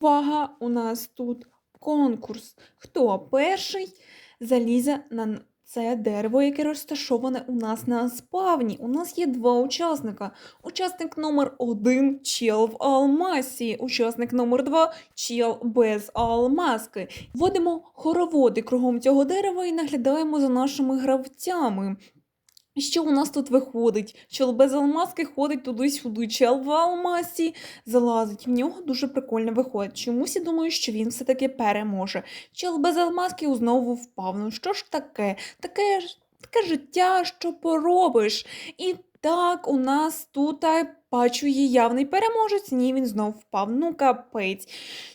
Увага! У нас тут конкурс. Хто перший залізе на це дерево, яке розташоване у нас на спавні? У нас є два учасника. Учасник номер один чел в алмазі. Учасник номер два чел без алмазки. Вводимо хороводи кругом цього дерева і наглядаємо за нашими гравцями. Що у нас тут виходить? Чел без алмазки ходить туди-сюди, чел в алмазі залазить. В нього дуже прикольно виходить. Чомусь я думаю, що він все-таки переможе. Чел без алмазки знову впав. Ну що ж таке? Таке таке життя, що поробиш. І так, у нас тут бачу є явний переможець. Ні, він знов впав. Ну капець.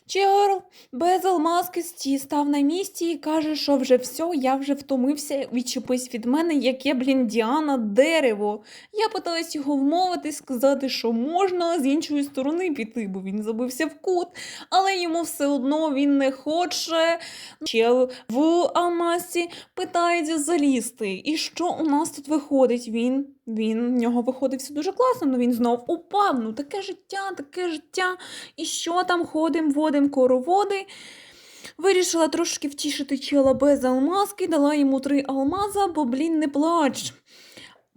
Чел без алмазки сті став на місці і каже, що вже все, я вже втомився, відчепись від мене, яке, блін, Діана дерево. Я питаюсь його вмовити, сказати, що можна з іншої сторони піти, бо він забився в кут, але йому все одно він не хоче. Чел в Алмасі питається залізти. І що у нас тут виходить? Він, він, в нього виходить все дуже класно, але він знов упав. Ну таке життя, таке життя. І що там ходим, водим короводи. Вирішила трошки втішити чела без алмазки, дала йому три алмаза, бо, блін, не плач.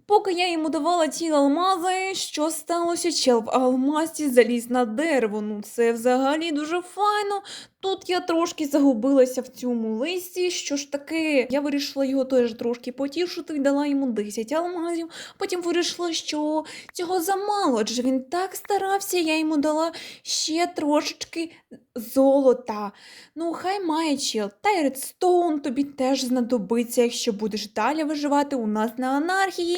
Поки я йому давала ті алмази, що сталося? Чел в алмазі заліз на дерево. Ну, це взагалі дуже файно. Тут я трошки загубилася в цьому листі. Що ж таке? Я вирішила його теж трошки потішити і дала йому 10 алмазів. Потім вирішила, що цього замало, адже він так старався, я йому дала ще трошечки золота. Ну, хай має чел. Та й редстоун тобі теж знадобиться, якщо будеш далі виживати у нас на анархії.